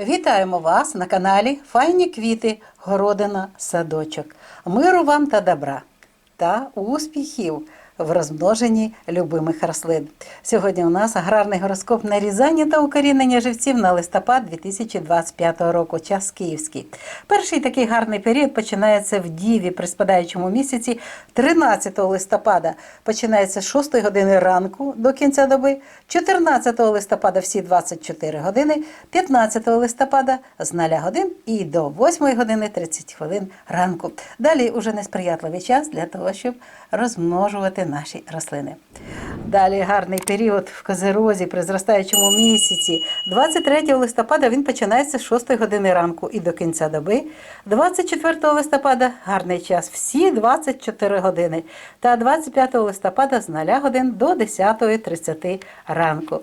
Вітаємо вас на каналі Файні квіти, городина, садочок. Миру вам та добра та успіхів в розмноженні любимих рослин. Сьогодні у нас аграрний гороскоп нарізання та укорінення живців на листопад 2025 року. Час київський. Перший такий гарний період починається в Діві при спадаючому місяці 13 листопада. Починається з 6 години ранку до кінця доби, 14 листопада всі 24 години, 15 листопада з 0 годин і до 8 години 30 хвилин ранку. Далі уже несприятливий час для того, щоб розмножувати наші рослини. Далі гарний період в Козерозі при зростаючому місяці. 23 листопада він починається з 6 години ранку і до кінця доби. 24 листопада гарний час всі 24 години. Та 25 листопада з 0 годин до 10.30 ранку.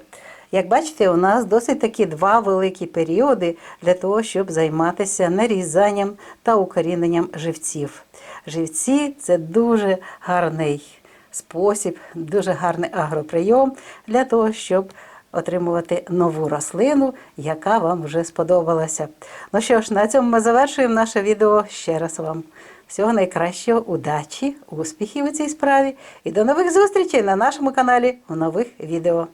Як бачите, у нас досить такі два великі періоди для того, щоб займатися нарізанням та укоріненням живців. Живці це дуже гарний спосіб, дуже гарний агроприйом для того, щоб отримувати нову рослину, яка вам вже сподобалася. Ну що ж, на цьому ми завершуємо наше відео. Ще раз вам всього найкращого, удачі, успіхів у цій справі і до нових зустрічей на нашому каналі у нових відео.